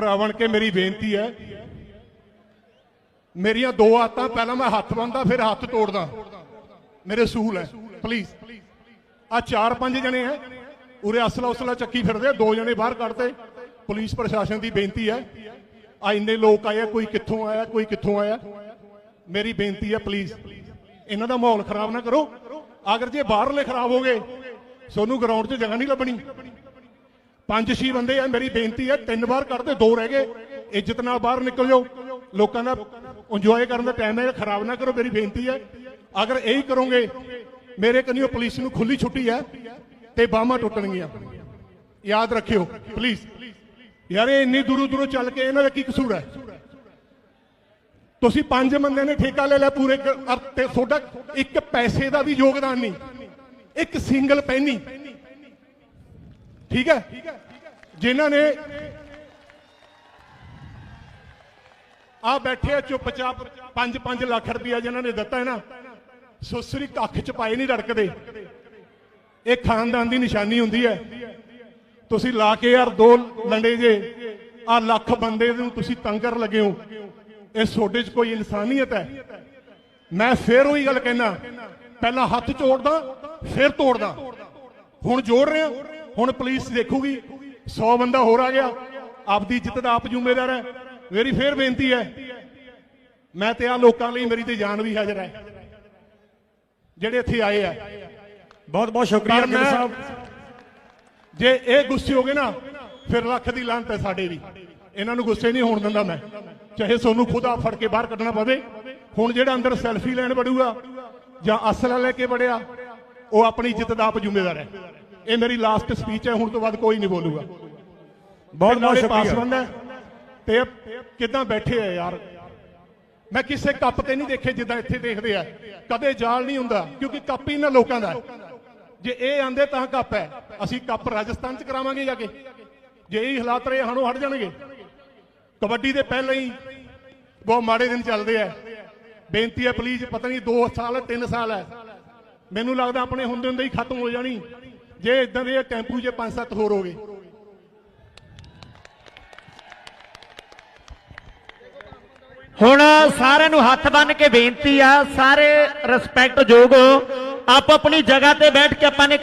ਭਰਾ ਬਣ ਕੇ ਮੇਰੀ ਬੇਨਤੀ ਹੈ। ਮੇਰੀਆਂ ਦੋ ਆਤਾਂ, ਪਹਿਲਾਂ ਮੈਂ ਹੱਥ ਬੰਨਦਾ, ਫਿਰ ਹੱਥ ਤੋੜਦਾ। ਮੇਰੇ ਸੂਲ ਹੈ। ਪਲੀਜ਼ ਆ ਚਾਰ ਪੰਜ ਜਣੇ ਹੈ। ਉਰੇ ਅਸਲਾ ਉਸਲਾ ਚੱਕੀ ਫਿਰਦੇ ਦੋ ਜਣੇ ਬਾਹਰ ਕੱਢਦੇ ਪੁਲਿਸ ਪ੍ਰਸ਼ਾਸਨ ਦੀ ਬੇਨਤੀ ਹੈ। ਆ ਇੰਨੇ ਲੋਕ ਆਏ ਕੋਈ ਕਿੱਥੋਂ ਆਇਆ, ਕੋਈ ਕਿੱਥੋਂ ਆਇਆ? ਮੇਰੀ ਬੇਨਤੀ ਹੈ ਪਲੀਜ਼ ਇਹਨਾਂ ਦਾ ਮਾਹੌਲ ਖਰਾਬ ਨਾ ਕਰੋ। ਅਗਰ ਜੇ ਬਾਹਰਲੇ ਖਰਾਬ ਹੋ ਗਏ, ਸੋਨੂੰ ਗਰਾਊਂਡ 'ਚ ਜਗ੍ਹਾ ਨਹੀਂ ਲੱਭਣੀ। ਪੰਜ ਛੇ ਬੰਦੇ ਆ, ਮੇਰੀ ਬੇਨਤੀ ਹੈ, ਤਿੰਨ ਵਾਰ ਕੱਢਦੇ ਦੋ ਰਹਿ ਗਏ। ਇੱਜ਼ਤ ਨਾਲ ਬਾਹਰ ਨਿਕਲ ਜਾਓ। ਲੋਕਾਂ ਦਾ ਇੰਜੋਏ ਕਰਨ ਦਾ ਟਾਈਮ ਹੈ ਖਰਾਬ ਨਾ ਕਰੋ, ਮੇਰੀ ਬੇਨਤੀ ਹੈ। ਅਗਰ ਇਹੀ ਕਰੋਗੇ, ਮੇਰੇ ਕਨੀਓ ਪੁਲਿਸ ਨੂੰ ਖੁੱਲੀ ਛੁੱਟੀ ਹੈ ਤੇ ਬਾਹਾਂ ਟੁੱਟਣਗੀਆਂ। ਯਾਦ ਰੱਖਿਓ ਪਲੀਜ਼ ਯਾਰ, ਇਹ ਇੰਨੀ ਦੂਰੋਂ ਦੂਰੋਂ ਚੱਲ ਕੇ ਇਹਨਾਂ ਦਾ ਕੀ ਕਸੂਰ ਹੈ? ਤੁਸੀਂ ਪੰਜ ਬੰਦੇ ਨੇ ਠੇਕਾ ਲੈ ਲਿਆ ਪੂਰੇ ਤੇ ਤੁਹਾਡਾ ਇੱਕ ਪੈਸੇ ਦਾ ਵੀ ਯੋਗਦਾਨ ਨਹੀਂ, ਇੱਕ ਸਿੰਗਲ ਪੈਨੀ। ਠੀਕ ਹੈ? ਜਿਨ੍ਹਾਂ ਨੇ ਆ ਬੈਠੇ ਆ ਚੁੱਪਚਾਪ 5-5 ਲੱਖ ਰੁਪਇਆ ਜਿਨ੍ਹਾਂ ਨੇ ਦਿੱਤਾ ਹੈ ਨਾ ਸੁਸਰੀ ਕੱਖ ਚ ਪਾਏ ਨਹੀਂ ਰੜਕਦੇ। ਇਹ ਖਾਨਦਾਨ ਦੀ ਨਿਸ਼ਾਨੀ ਹੁੰਦੀ ਹੈ। ਤੁਸੀਂ ਲਾ ਕੇ ਯਾਰ ਦੋ ਲੰਡੇ ਜੇ ਆ ਲੱਖ ਬੰਦੇ ਨੂੰ ਤੁਸੀਂ ਤੰਗ ਕਰ ਲੱਗੇ ਹੋ। ਇਹ ਤੁਹਾਡੇ 'ਚ ਕੋਈ ਇਨਸਾਨੀਅਤ ਹੈ। ਮੈਂ ਫੇਰ ਉਹੀ ਗੱਲ ਕਹਿਣਾ ਪਹਿਲਾਂ ਹੱਥ ਜੋੜਦਾ, ਫਿਰ ਤੋੜਦਾ। ਹੁਣ ਜੋੜ ਰਿਹਾ, ਹੁਣ ਪੁਲਿਸ ਦੇਖੂਗੀ। 100 ਬੰਦਾ ਹੋਰ ਆ ਗਿਆ। ਆਪਦੀ ਇੱਜ਼ਤ ਦਾ ਆਪ ਜ਼ਿੰਮੇਦਾਰ ਹੈ। ਮੇਰੀ ਫੇਰ ਬੇਨਤੀ ਹੈ ਮੈਂ ਤੇ ਆ ਲੋਕਾਂ ਲਈ ਮੇਰੀ ਤੇ ਜਾਨ ਵੀ ਹਾਜ਼ਰ ਹੈ। ਜਿਹੜੇ ਇੱਥੇ ਆਏ ਆ। ਬਹੁਤ ਬਹੁਤ ਸ਼ੁਕਰੀਆ ਗਿੱਲ ਸਾਹਿਬ। ਜੇ ਇਹ ਗੁੱਸੇ ਹੋ ਗਏ ਨਾ ਫਿਰ ਲੱਖ ਦੀ ਲਾਂਤ ਹੈ ਸਾਡੇ ਵੀ। ਇਹਨਾਂ ਨੂੰ ਗੁੱਸੇ ਨਹੀਂ ਹੋਣ ਦਿੰਦਾ ਮੈਂ। ਚਾਹੇ ਸੋਨੂੰ ਖੁਦਾ ਫੜ ਕੇ ਬਾਹਰ ਕੱਢਣਾ ਪਵੇ। ਹੁਣ ਜਿਹੜਾ ਅੰਦਰ ਸੈਲਫੀ ਲੈਣ ਵੜੂਗਾ ਜਾਂ ਅਸਲਾ ਲੈ ਕੇ ਵੜਿਆ ਉਹ ਆਪਣੀ ਇੱਜ਼ਤ ਦਾ ਆਪ ਜ਼ਿੰਮੇਦਾਰ ਹੈ। ਇਹ ਮੇਰੀ ਲਾਸਟ ਸਪੀਚ ਹੈ ਹੁਣ ਤੋਂ ਬਾਅਦ ਕੋਈ ਨਹੀਂ ਬੋਲੂਗਾ। ਬਹੁਤ ਬਹੁਤ ਸ਼ੁਕਰੀਆ। ਤੇ ਕਿੱਦਾਂ ਬੈਠੇ ਆ ਯਾਰ? ਮੈਂ ਕਿਸੇ ਕੱਪ ਤੇ ਨਹੀਂ ਦੇਖੇ ਜਿੱਦਾਂ ਇੱਥੇ ਦੇਖਦੇ ਆ। ਕਦੇ ਜਾਲ ਨਹੀਂ ਹੁੰਦਾ ਕਿਉਂਕਿ ਕੱਪ ਹੀ ਇਹਨਾਂ ਲੋਕਾਂ ਦਾ। ਜੇ ਇਹ ਆਂਦੇ ਤਾਂ ਕੱਪ ਹੈ। ਅਸੀਂ ਕੱਪ ਰਾਜਸਥਾਨ ਚ ਕਰਾਵਾਂਗੇ ਜਾ ਕੇ। ਜੇ ਇਹ ਹਾਲਾਤ ਰਹੇ ਹਣੋਂ ਹਟ ਜਾਣਗੇ। ਕਬੱਡੀ ਦੇ ਪਹਿਲਾਂ ਹੀ ਬਹੁਤ ਮਾੜੇ ਦਿਨ ਚੱਲਦੇ ਆ। ਬੇਨਤੀ ਹੈ ਪਲੀਜ਼ ਪਤਾ ਨਹੀਂ 2 ਸਾਲ 3 ਸਾਲ ਹੈ। ਮੈਨੂੰ ਲੱਗਦਾ ਆਪਣੇ ਹੁੰਦੇ ਹੁੰਦੇ ਹੀ ਖਤਮ ਹੋ ਜਾਣੀ। ਜੇ ਇਦਾਂ ਦੇ ਟੈਂਪੂ ਜੇ 5-7 ਹੋਰ ਹੋ ਗਏ। ਹੁਣ ਸਾਰਿਆਂ ਨੂੰ ਹੱਥ ਬੰਨ ਕੇ ਬੇਨਤੀ ਆ, ਸਾਰੇ ਰਿਸਪੈਕਟ ਯੋਗ ਹੋ ਆਪਣੀ ਜਗ੍ਹਾ ਤੇ ਬੈਠ ਕੇ ਆਪਾਂ ਨੇ